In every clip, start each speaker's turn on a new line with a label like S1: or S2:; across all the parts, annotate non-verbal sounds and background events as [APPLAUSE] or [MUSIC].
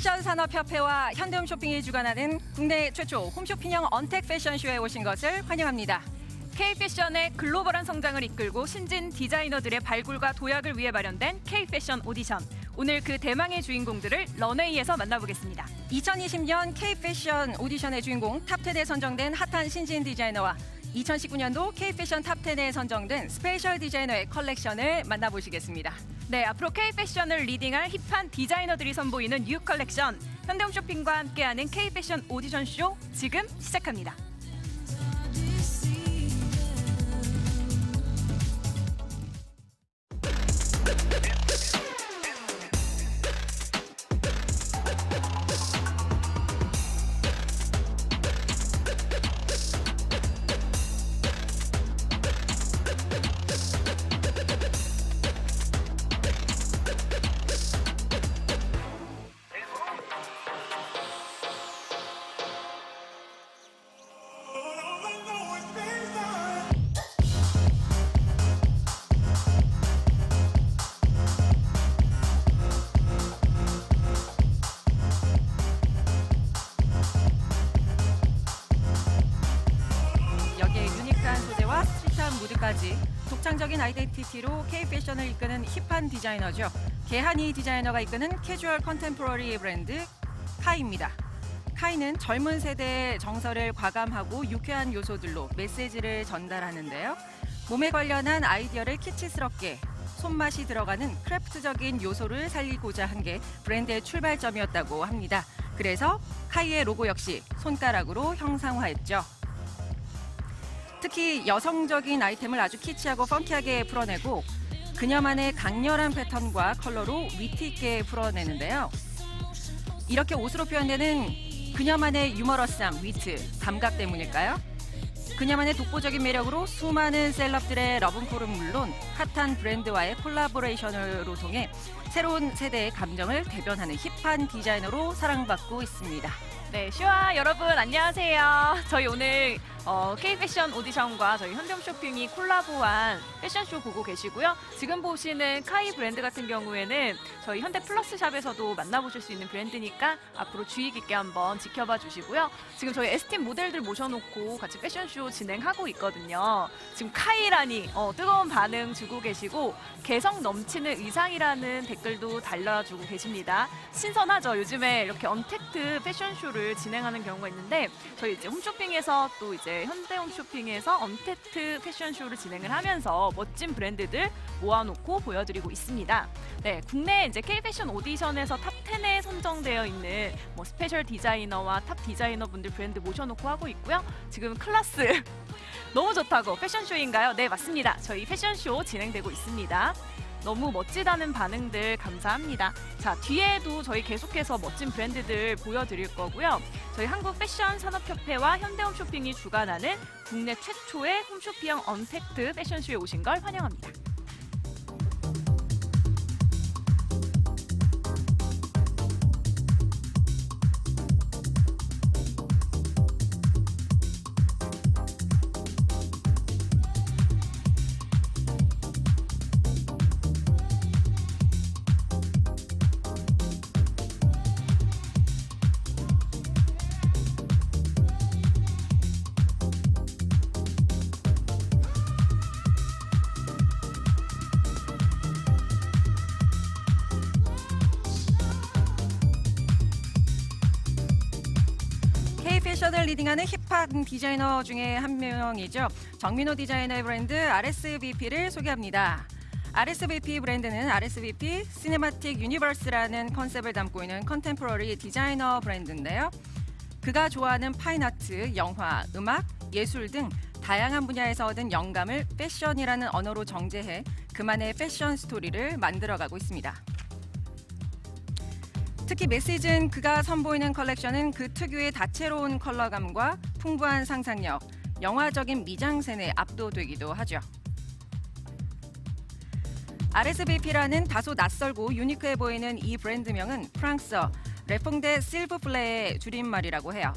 S1: 패션 산업협회와 현대홈 쇼핑이 주관하는 국내 최초 홈쇼핑형 언택 패션쇼에 오신 것을 환영합니다.
S2: K-패션의 글로벌한 성장을 이끌고 신진 디자이너들의 발굴과 도약을 위해 마련된 K-패션 오디션. 오늘 그 대망의 주인공들을 런웨이에서 만나보겠습니다.
S1: 2020년 K-패션 오디션의 주인공 탑10에 선정된 핫한 신진 디자이너와 2019년도 K-패션 탑10에 선정된 스페셜 디자이너의 컬렉션을 만나보시겠습니다.
S2: 네, 앞으로 K-패션을 리딩할 힙한 디자이너들이 선보이는 뉴 컬렉션. 현대홈 쇼핑과 함께하는 K-패션 오디션 쇼 지금 시작합니다.
S1: 무드까지 독창적인 아이덴티티로 K-패션을 이끄는 힙한 디자이너죠. 개한이 디자이너가 이끄는 캐주얼 컨템포러리 브랜드 카이입니다. 카이는 젊은 세대의 정서를 과감하고 유쾌한 요소들로 메시지를 전달하는데요. 몸에 관련한 아이디어를 키치스럽게 손맛이 들어가는 크래프트적인 요소를 살리고자 한 게 브랜드의 출발점이었다고 합니다. 그래서 카이의 로고 역시 손가락으로 형상화했죠. 특히 여성적인 아이템을 아주 키치하고 펑키하게 풀어내고 그녀만의 강렬한 패턴과 컬러로 위트 있게 풀어내는데요. 이렇게 옷으로 표현되는 그녀만의 유머러스함, 위트, 감각 때문일까요? 그녀만의 독보적인 매력으로 수많은 셀럽들의 러브콜은 물론 핫한 브랜드와의 콜라보레이션으로 통해 새로운 세대의 감정을 대변하는 힙한 디자이너로 사랑받고 있습니다.
S2: 네, 슈아 여러분 안녕하세요. 저희 오늘 어, K-패션 오디션과 저희 현대홈 쇼핑이 콜라보한 패션쇼 보고 계시고요. 지금 보시는 카이 브랜드 같은 경우에는 저희 현대 플러스 샵에서도 만나보실 수 있는 브랜드니까 앞으로 주의 깊게 한번 지켜봐 주시고요. 지금 저희 에스팀 모델들 모셔놓고 같이 패션쇼 진행하고 있거든요. 지금 카이라니 어, 뜨거운 반응 주고 계시고 개성 넘치는 의상이라는 댓글도 달라주고 계십니다. 신선하죠. 요즘에 이렇게 언택트 패션쇼를 진행하는 경우가 있는데 저희 이제 홈쇼핑에서 또 이제 현대홈 쇼핑에서 언택트 패션쇼를 진행을 하면서 멋진 브랜드들 모아놓고 보여드리고 있습니다. 네, 국내 이제 K-패션 오디션에서 탑 10에 선정되어 있는 뭐 스페셜 디자이너와 탑 디자이너 분들 브랜드 모셔놓고 하고 있고요. 지금 클라스 [LAUGHS] 너무 좋다고 패션쇼인가요? 네, 맞습니다. 저희 패션쇼 진행되고 있습니다. 너무 멋지다는 반응들 감사합니다. 자, 뒤에도 저희 계속해서 멋진 브랜드들 보여드릴 거고요. 저희 한국 패션 산업협회와 현대홈 쇼핑이 주관하는 국내 최초의 홈쇼핑형 언택트 패션쇼에 오신 걸 환영합니다.
S1: 디자이너 중에 한 명이죠. 정민호 디자이너의 브랜드 RSVP를 소개합니다. RSVP 브랜드는 RSVP 시네마틱 유니버스라는 컨셉을 담고 있는 컨템포러리 디자이너 브랜드인데요. 그가 좋아하는 파인아트, 영화, 음악, 예술 등 다양한 분야에서 얻은 영감을 패션이라는 언어로 정제해 그만의 패션 스토리를 만들어가고 있습니다. 특히 메시즌 그가 선보이는 컬렉션은 그 특유의 다채로운 컬러감과 풍부한 상상력, 영화적인 미장센에 압도되기도 하죠. RSVP라는 다소 낯설고 유니크해 보이는 이 브랜드명은 프랑스어 레퐁데 실브플레의 줄임말이라고 해요.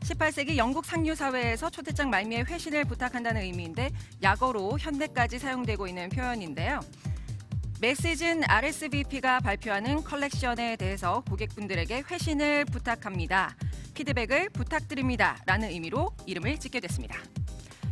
S1: 18세기 영국 상류 사회에서 초대장 말미에 회신을 부탁한다는 의미인데 약어로 현대까지 사용되고 있는 표현인데요. 메시즌 RSVP가 발표하는 컬렉션에 대해서 고객분들에게 회신을 부탁합니다. 피드백을 부탁드립니다. 라는 의미로 이름을 짓게 됐습니다.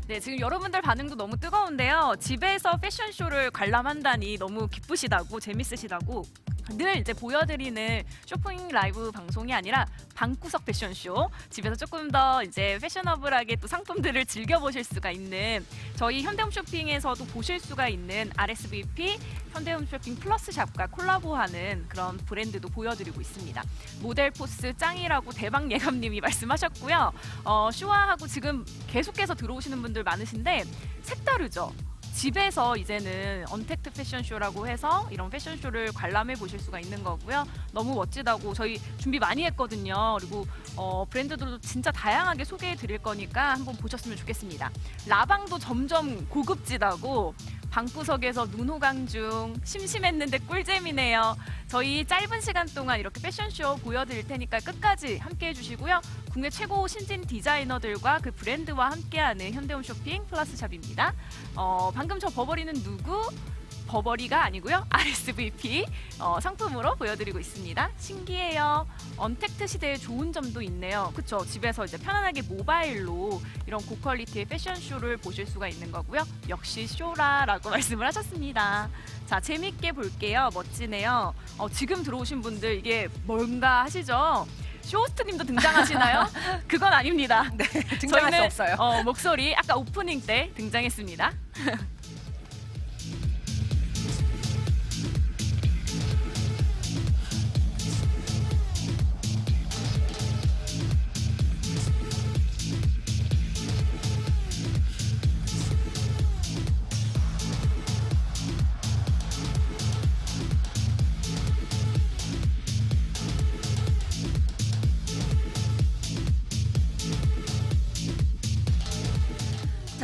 S2: 네, 지금 여러분들 반응도 너무 뜨거운데요. 집에서 패션쇼를 관람한다니 너무 기쁘시다고 재밌으시다고 늘 이제 보여드리는 쇼핑 라이브 방송이 아니라 방구석 패션쇼 집에서 조금 더 이제 패셔너블하게 또 상품들을 즐겨보실 수가 있는 저희 현대홈 쇼핑에서도 보실 수가 있는 RSVP 현대홈 쇼핑 플러스 샵과 콜라보하는 그런 브랜드도 보여드리고 있습니다. 모델 포스 짱이라고 대박 예감님이 [LAUGHS] 말씀하셨고요. 어, 쇼와하고 지금 계속해서 들어오시는 분들 많으신데 색다르죠. 집에서 이제는 언택트 패션쇼라고 해서 이런 패션쇼를 관람해 보실 수가 있는 거고요. 너무 멋지다고 저희 준비 많이 했거든요. 그리고 어, 브랜드들도 진짜 다양하게 소개해 드릴 거니까 한번 보셨으면 좋겠습니다. 라방도 점점 고급지다고 방구석에서 눈호강 중 심심했는데 꿀잼이네요. 저희 짧은 시간 동안 이렇게 패션쇼 보여드릴 테니까 끝까지 함께 해 주시고요. 국내 최고 신진 디자이너들과 그 브랜드와 함께하는 현대홈 쇼핑 플러스샵입니다. 어, 방금 저 버버리는 누구? 버버리가 아니고요. [LAUGHS] RSVP 어, 상품으로 보여드리고 있습니다. 신기해요. 언택트 시대의 좋은 점도 있네요. 그쵸? 집에서 이제 편안하게 모바일로 이런 고퀄리티의 패션쇼를 보실 수가 있는 거고요. 역시 쇼라라고 [LAUGHS] 말씀을 하셨습니다. 자, 재밌게 볼게요. 멋지네요. 어, 지금 들어오신 분들 이게 뭔가 하시죠? 쇼호스트님도 등장하시나요? [LAUGHS] 그건 아닙니다.
S1: 네, 등장할 수
S2: 저희는,
S1: 없어요.
S2: 어, 목소리 아까 오프닝 때 등장했습니다.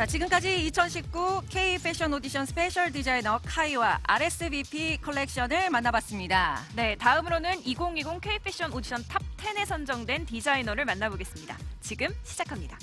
S1: 자, 지금까지 2019 K 패션 오디션 스페셜 디자이너 카이와 RSVP 컬렉션을 만나봤습니다.
S2: 네, 다음으로는 2020 K 패션 오디션 탑 10에 선정된 디자이너를 만나보겠습니다. 지금 시작합니다.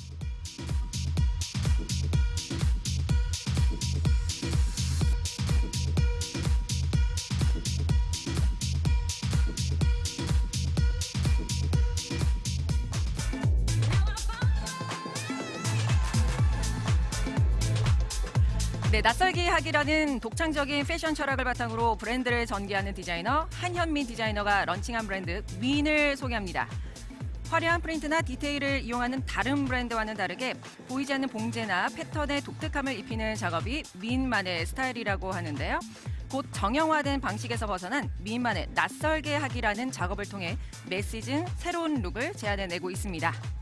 S1: 네, 낯설기 하기라는 독창적인 패션 철학을 바탕으로 브랜드를 전개하는 디자이너 한현민 디자이너가 런칭한 브랜드 민을 소개합니다. 화려한 프린트나 디테일을 이용하는 다른 브랜드와는 다르게 보이지 않는 봉제나 패턴에 독특함을 입히는 작업이 민만의 스타일이라고 하는데요. 곧 정형화된 방식에서 벗어난 민만의 낯설게 하기라는 작업을 통해 메시즌 새로운 룩을 제안해내고 있습니다.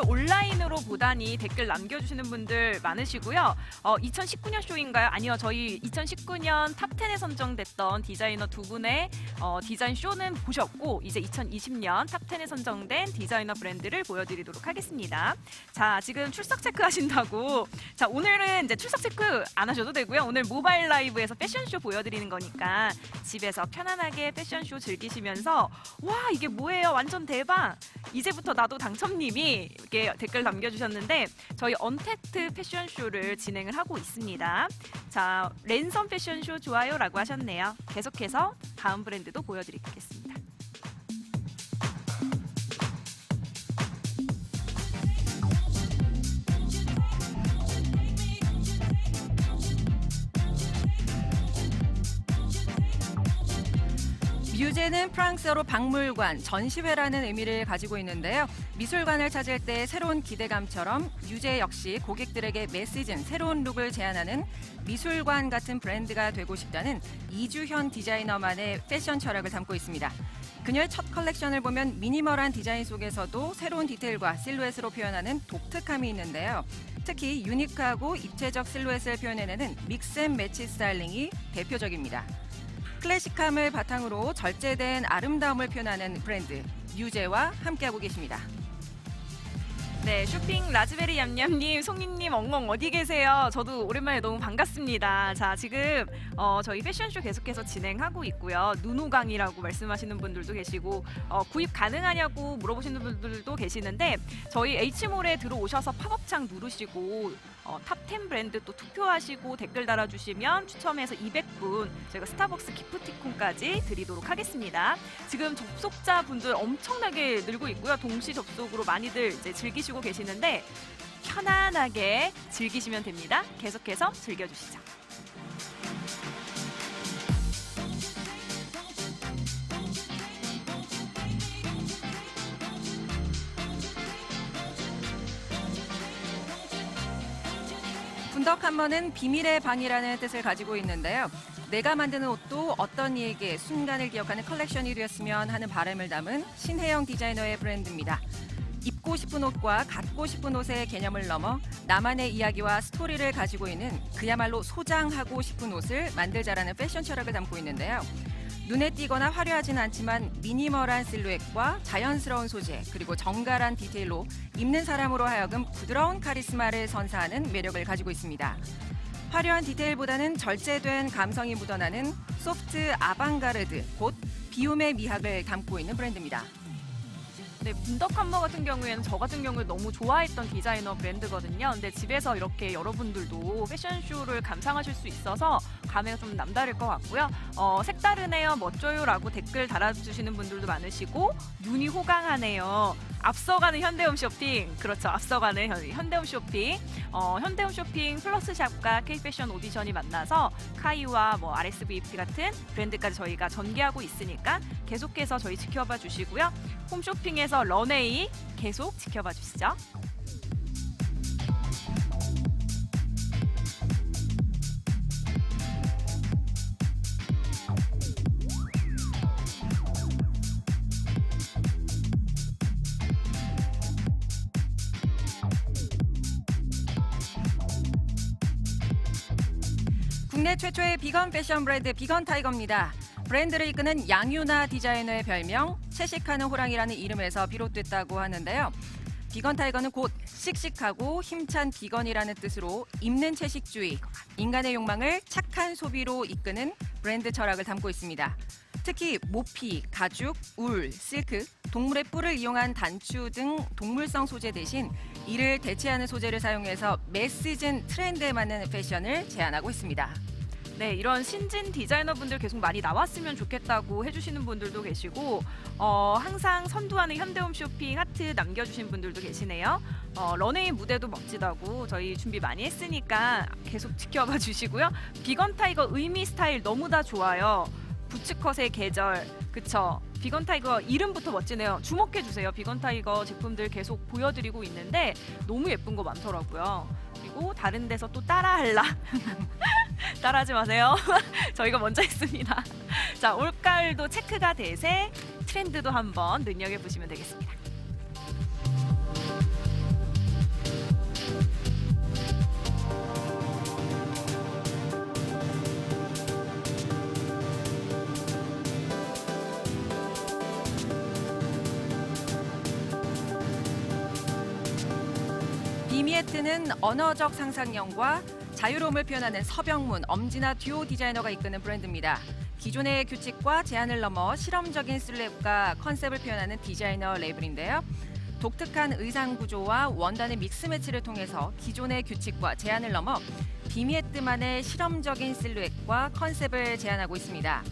S2: 쇼를 온라인으로 보다니 댓글 남겨주시는 분들 많으시고요. 어, 2019년 쇼인가요? 아니요, 저희 2019년 탑 10에 선정됐던 디자이너 두 분의 어, 디자인 쇼는 보셨고 이제 2020년 탑 10에 선정된 디자이너 브랜드를 보여드리도록 하겠습니다. 자, 지금 출석 체크 하신다고. 자, 오늘은 이제 출석 체크 안 하셔도 되고요. 오늘 모바일 라이브에서 패션쇼 보여드리는 거니까 집에서 편안하게 패션쇼 즐기시면서 와 이게 뭐예요? 완전 대박! 이제부터 나도 당첨님이 이렇게 댓글 남겨주셨는데 저희 언택트 패션쇼를 진행을 하고 있습니다. 자 랜선 패션쇼 좋아요라고 하셨네요. 계속해서 다음 브랜드도 보여드리겠습니다.
S1: 뮤제는 프랑스어로 박물관, 전시회라는 의미를 가지고 있는데요. 미술관을 찾을 때 새로운 기대감처럼 뮤제 역시 고객들에게 메시즌, 새로운 룩을 제안하는 미술관 같은 브랜드가 되고 싶다는 이주현 디자이너만의 패션 철학을 담고 있습니다. 그녀의 첫 컬렉션을 보면 미니멀한 디자인 속에서도 새로운 디테일과 실루엣으로 표현하는 독특함이 있는데요. 특히 유니크하고 입체적 실루엣을 표현해내는 믹스 앤 매치 스타일링이 대표적입니다. 클래식함을 바탕으로 절제된 아름다움을 표현하는 브랜드 뮤제와 함께하고 계십니다.
S2: 네, 쇼핑 라즈베리 얌얌님, 송이님, 엉엉 어디 계세요? 저도 오랜만에 너무 반갑습니다. 자, 지금 어, 저희 패션쇼 계속해서 진행하고 있고요. 눈호강이라고 말씀하시는 분들도 계시고 어, 구입 가능하냐고 물어보시는 분들도 계시는데 저희 H몰에 들어오셔서 팝업창 누르시고 어, 탑10 브랜드 또 투표하시고 댓글 달아주시면 추첨해서 200분 저희가 스타벅스 기프티콘까지 드리도록 하겠습니다. 지금 접속자 분들 엄청나게 늘고 있고요. 동시 접속으로 많이들 이제 즐기시고 계시는데 편안하게 즐기시면 됩니다. 계속해서 즐겨주시죠.
S1: 분덕 한번은 비밀의 방이라는 뜻을 가지고 있는데요. 내가 만드는 옷도 어떤 이에게 순간을 기억하는 컬렉션이 되었으면 하는 바람을 담은 신혜영 디자이너의 브랜드입니다. 입고 싶은 옷과 갖고 싶은 옷의 개념을 넘어 나만의 이야기와 스토리를 가지고 있는 그야말로 소장하고 싶은 옷을 만들자라는 패션 철학을 담고 있는데요. 눈에 띄거나 화려하진 않지만 미니멀한 실루엣과 자연스러운 소재 그리고 정갈한 디테일로 입는 사람으로 하여금 부드러운 카리스마를 선사하는 매력을 가지고 있습니다. 화려한 디테일보다는 절제된 감성이 묻어나는 소프트 아방가르드 곧 비움의 미학을 담고 있는 브랜드입니다.
S2: 네, 분덕 한머 같은 경우에는 저 같은 경우에 너무 좋아했던 디자이너 브랜드거든요. 근데 집에서 이렇게 여러분들도 패션쇼를 감상하실 수 있어서 감회가 좀 남다를 것 같고요. 어, 색다르네요, 멋져요라고 댓글 달아주시는 분들도 많으시고 눈이 호강하네요. 앞서가는 현대홈 쇼핑, 그렇죠. 앞서가는 현- 현대홈 쇼핑, 어, 현대홈 쇼핑 플러스샵과 K패션 오디션이 만나서 카이와 뭐 RSVP 같은 브랜드까지 저희가 전개하고 있으니까 계속해서 저희 지켜봐 주시고요. 홈쇼핑에서 런웨이 계속 지켜봐 주시죠.
S1: 최초의 비건 패션 브랜드 비건 타이거입니다. 브랜드를 이끄는 양유나 디자이너의 별명 채식하는 호랑이라는 이름에서 비롯됐다고 하는데요. 비건 타이거는 곧 씩씩하고 힘찬 비건이라는 뜻으로 입는 채식주의, 인간의 욕망을 착한 소비로 이끄는 브랜드 철학을 담고 있습니다. 특히 모피, 가죽, 울, 실크, 동물의 뿔을 이용한 단추 등 동물성 소재 대신 이를 대체하는 소재를 사용해서 매 시즌 트렌드에 맞는 패션을 제안하고 있습니다.
S2: 네, 이런 신진 디자이너분들 계속 많이 나왔으면 좋겠다고 해주시는 분들도 계시고 어, 항상 선두하는 현대홈 쇼핑 하트 남겨주신 분들도 계시네요. 어, 런웨이 무대도 멋지다고 저희 준비 많이 했으니까 계속 지켜봐 주시고요. 비건 타이거 의미 스타일 너무 다 좋아요. 부츠컷의 계절, 그쵸? 비건 타이거 이름부터 멋지네요. 주목해 주세요. 비건 타이거 제품들 계속 보여드리고 있는데 너무 예쁜 거 많더라고요. 그리고 다른 데서 또 따라할라. [LAUGHS] [LAUGHS] 따라하지 마세요. [LAUGHS] 저희가 먼저 했습니다. 자, 올가을도 체크가 대세 트렌드도 한번 눈여겨 보시면 되겠습니다.
S1: 비미에 뜨는 언어적 상상력과 자유로움을 표현하는 서병문, 엄진아 듀오 디자이너가 이끄는 브랜드입니다. 기존의 규칙과 제한을 넘어 실험적인 슬랩과 컨셉을 표현하는 디자이너 레이블인데요. 독특한 의상 구조와 원단의 믹스 매치를 통해서 기존의 규칙과 제한을 넘어 비미에뜨만의 실험적인 실루엣과 컨셉을 제안하고 있습니다.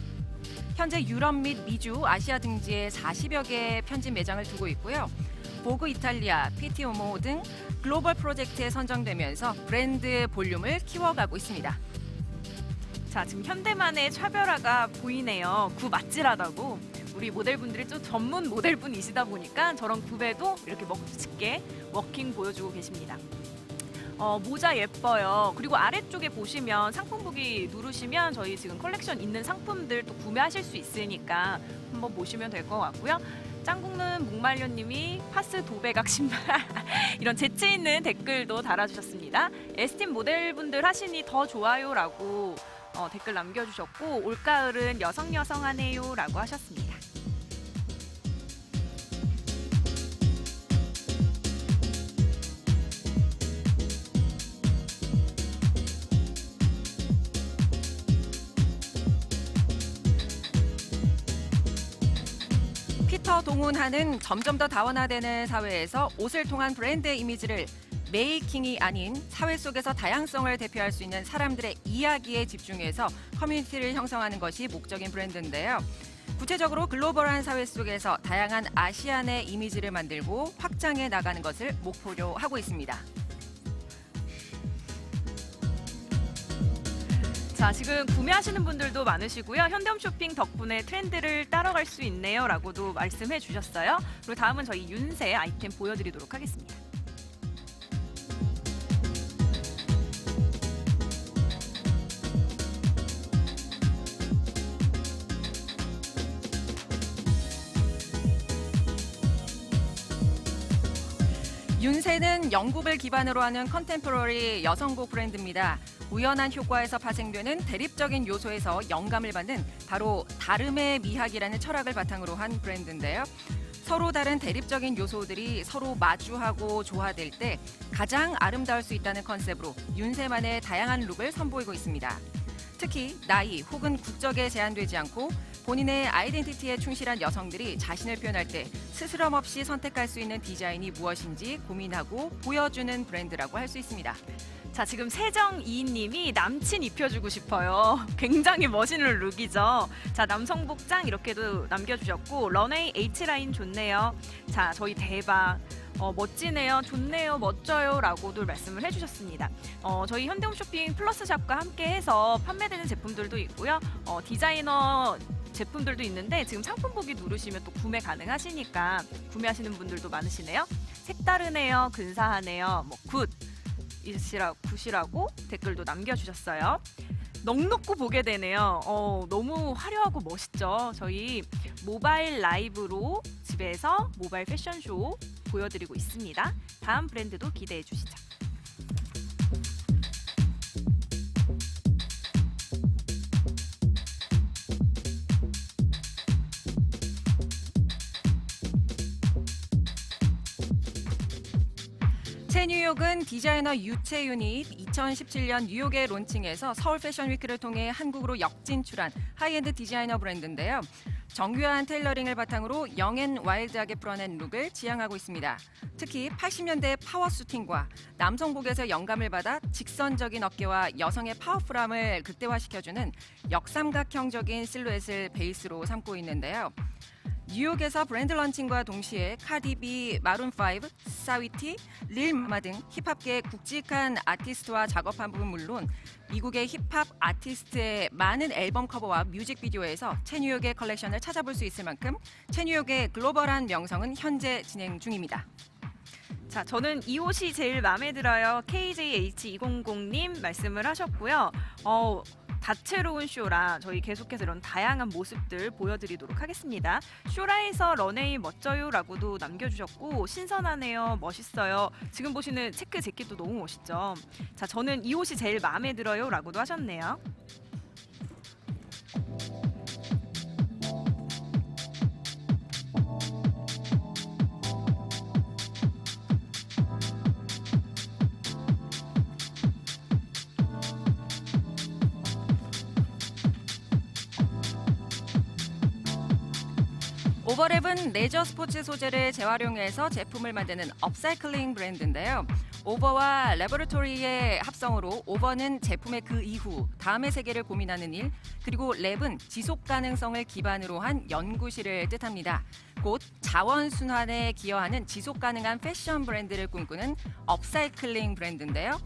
S1: 현재 유럽 및 미주, 아시아 등지에 40여 개의 편집 매장을 두고 있고요. 보그 이탈리아, 피티오모 등 글로벌 프로젝트에 선정되면서 브랜드 볼륨을 키워가고 있습니다.
S2: 자, 지금 현대만의 차별화가 보이네요. 구 맛질하다고. 우리 모델분들이 좀 전문 모델분이시다 보니까 저런 구배도 이렇게 멋지게 워킹 보여주고 계십니다. 어, 모자 예뻐요. 그리고 아래쪽에 보시면 상품보기 누르시면 저희 지금 컬렉션 있는 상품들 또 구매하실 수 있으니까 한번 보시면 될 것 같고요. 짱국는 목말려님이 파스 도배각 신발 [LAUGHS] 이런 재치 있는 댓글도 달아주셨습니다. 에스팀 모델분들 하시니 더 좋아요라고 어, 댓글 남겨주셨고 올가을은 여성 여성하네요라고 하셨습니다.
S1: 동원하는 점점 더 다원화되는 사회에서 옷을 통한 브랜드 이미지를 메이킹이 아닌 사회 속에서 다양성을 대표할 수 있는 사람들의 이야기에 집중해서 커뮤니티를 형성하는 것이 목적인 브랜드인데요. 구체적으로 글로벌한 사회 속에서 다양한 아시안의 이미지를 만들고 확장해 나가는 것을 목표로 하고 있습니다.
S2: 자, 지금 구매하시는 분들도 많으시고요. 현대홈 쇼핑 덕분에 트렌드를 따라갈 수 있네요 라고도 말씀해 주셨어요. 그리고 다음은 저희 윤세 아이템 보여드리도록 하겠습니다.
S1: 윤세는 영국을 기반으로 하는 컨템포러리 여성곡 브랜드입니다. 우연한 효과에서 파생되는 대립적인 요소에서 영감을 받는 바로 다름의 미학이라는 철학을 바탕으로 한 브랜드인데요. 서로 다른 대립적인 요소들이 서로 마주하고 조화될 때 가장 아름다울 수 있다는 컨셉으로 윤세만의 다양한 룩을 선보이고 있습니다. 특히 나이 혹은 국적에 제한되지 않고 본인의 아이덴티티에 충실한 여성들이 자신을 표현할 때 스스럼 없이 선택할 수 있는 디자인이 무엇인지 고민하고 보여주는 브랜드라고 할 수 있습니다.
S2: 자, 지금 세정 이인님이 남친 입혀주고 싶어요. [LAUGHS] 굉장히 멋있는 룩이죠. 자, 남성 복장 이렇게도 남겨주셨고 런웨이 H 라인 좋네요. 자, 저희 대박. 어, 멋지네요, 좋네요, 멋져요 라고도 말씀을 해주셨습니다. 어, 저희 현대홈 쇼핑 플러스샵과 함께해서 판매되는 제품들도 있고요. 어, 디자이너 제품들도 있는데 지금 상품 보기 누르시면 또 구매 가능하시니까 구매하시는 분들도 많으시네요. 색다르네요, 근사하네요, 뭐 굿. 이시라 굿이라고 댓글도 남겨주셨어요. 넉넉고 보게 되네요. 어, 너무 화려하고 멋있죠. 저희 모바일 라이브로 집에서 모바일 패션쇼 보여드리고 있습니다. 다음 브랜드도 기대해 주시죠.
S1: 뉴욕은 디자이너 유채 유닛 2017년 뉴욕에 론칭해서 서울 패션 위크를 통해 한국으로 역진출한 하이엔드 디자이너 브랜드인데요. 정교한 테일러링을 바탕으로 영앤 와일드하게 풀어낸 룩을 지향하고 있습니다. 특히 80년대 파워 수팅과 남성복에서 영감을 받아 직선적인 어깨와 여성의 파워풀함을 극대화시켜주는 역삼각형적인 실루엣을 베이스로 삼고 있는데요. 뉴욕에서 브랜드 런칭과 동시에 카디비, 마룬5, 사위티, 릴마마 등 힙합계의 굵직한 아티스트와 작업한 부분 물론 미국의 힙합 아티스트의 많은 앨범 커버와 뮤직비디오에서 채뉴욕의 컬렉션을 찾아볼 수 있을 만큼 채뉴욕의 글로벌한 명성은 현재 진행 중입니다.
S2: 자, 저는 이 옷이 제일 마음에 들어요. KJH200님 말씀을 하셨고요. 어, 다채로운 쇼라 저희 계속해서 이런 다양한 모습들 보여드리도록 하겠습니다. 쇼라에서 런웨이 멋져요라고도 남겨주셨고 신선하네요, 멋있어요. 지금 보시는 체크 재킷도 너무 멋있죠. 자, 저는 이 옷이 제일 마음에 들어요라고도 하셨네요.
S1: 오버랩은 레저 스포츠 소재를 재활용해서 제품을 만드는 업사이클링 브랜드인데요. 오버와 레버토리의 합성으로 오버는 제품의 그 이후 다음의 세계를 고민하는 일, 그리고 랩은 지속 가능성을 기반으로 한 연구실을 뜻합니다. 곧 자원 순환에 기여하는 지속 가능한 패션 브랜드를 꿈꾸는 업사이클링 브랜드인데요.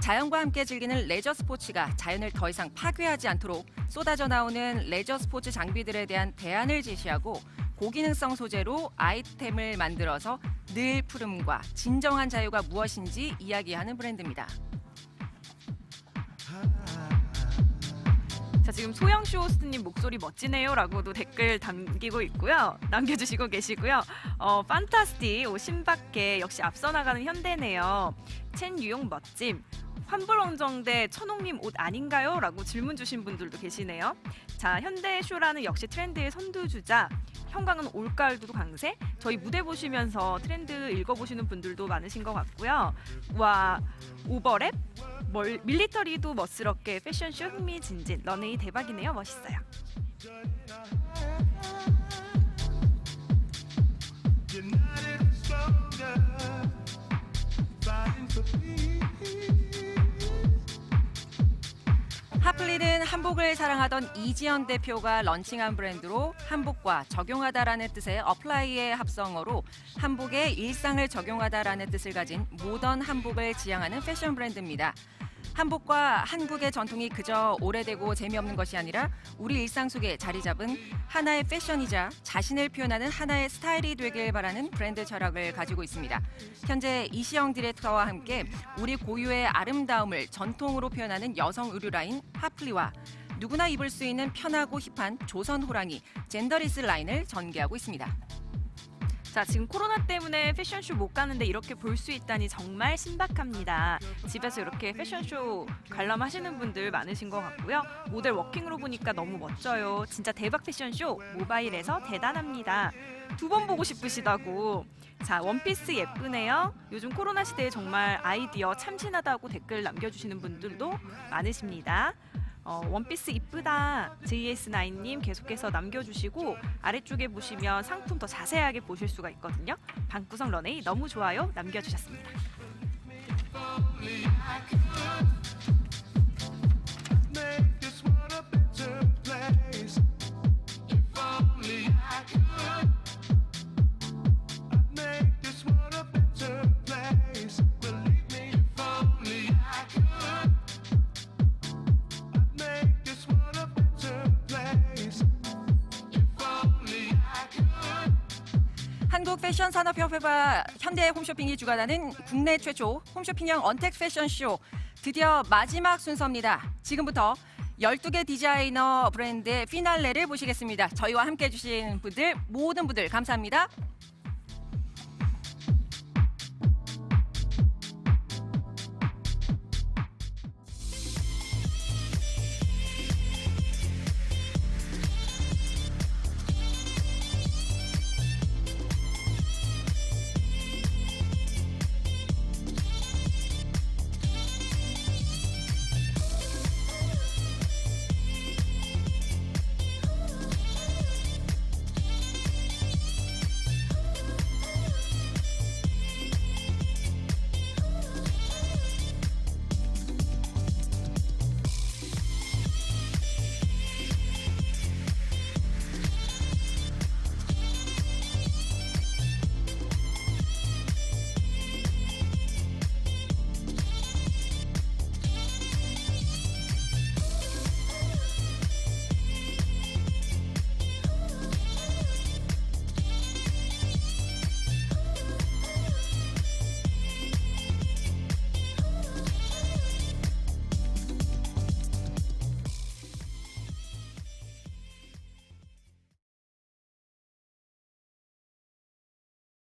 S1: 자연과 함께 즐기는 레저 스포츠가 자연을 더 이상 파괴하지 않도록 쏟아져 나오는 레저 스포츠 장비들에 대한 대안을 제시하고 고기능성 소재로 아이템을 만들어서 늘 푸름과 진정한 자유가 무엇인지 이야기하는 브랜드입니다.
S2: 자 지금 소영쇼 호스트님 목소리 멋지네요라고도 댓글 남기고 있고요. 남겨주시고 계시고요. 어 판타스틱 오 신박해 역시 앞서 나가는 현대네요. 첸 유용 멋짐. 환불원정대 천옥님 옷 아닌가요? 라고 질문 주신 분들도 계시네요. 자 현대 쇼라는 역시 트렌드의 선두주자 형광은 올가을도 강세? 저희 무대 보시면서 트렌드 읽어보시는 분들도 많으신 것 같고요. 와 오버랩? 멀, 밀리터리도 멋스럽게 패션쇼 흥미진진. 런웨이 대박이네요. 멋있어요
S1: 하플리는 한복을 사랑하던 이지연 대표가 런칭한 브랜드로 한복과 적용하다라는 뜻의 어플라이의 합성어로 한복에 일상을 적용하다라는 뜻을 가진 모던 한복을 지향하는 패션 브랜드입니다. 한복과 한국의 전통이 그저 오래되고 재미없는 것이 아니라 우리 일상 속에 자리 잡은 하나의 패션이자 자신을 표현하는 하나의 스타일이 되길 바라는 브랜드 철학을 가지고 있습니다. 현재 이시영 디렉터와 함께 우리 고유의 아름다움을 전통으로 표현하는 여성 의류 라인 하플리와 누구나 입을 수 있는 편하고 힙한 조선 호랑이 젠더리스 라인을 전개하고 있습니다.
S2: 자, 지금 코로나 때문에 패션쇼 못 가는데 이렇게 볼 수 있다니 정말 신박합니다. 집에서 이렇게 패션쇼 관람하시는 분들 많으신 것 같고요. 모델 워킹으로 보니까 너무 멋져요. 진짜 대박 패션쇼 모바일에서 대단합니다. 두 번 보고 싶으시다고. 자, 원피스 예쁘네요. 요즘 코로나 시대에 정말 아이디어 참신하다고 댓글 남겨주시는 분들도 많으십니다. 어, 원피스 이쁘다. JS9님 계속해서 남겨주시고 아래쪽에 보시면 상품 더 자세하게 보실 수가 있거든요. 방구석 런웨이 너무 좋아요. 남겨주셨습니다.
S1: 패션 산업협회와 현대 홈쇼핑이 주관하는 국내 최초 홈쇼핑형 언택 패션쇼 드디어 마지막 순서입니다. 지금부터 12개 디자이너 브랜드의 피날레를 보시겠습니다. 저희와 함께 해주신 분들 모든 분들 감사합니다.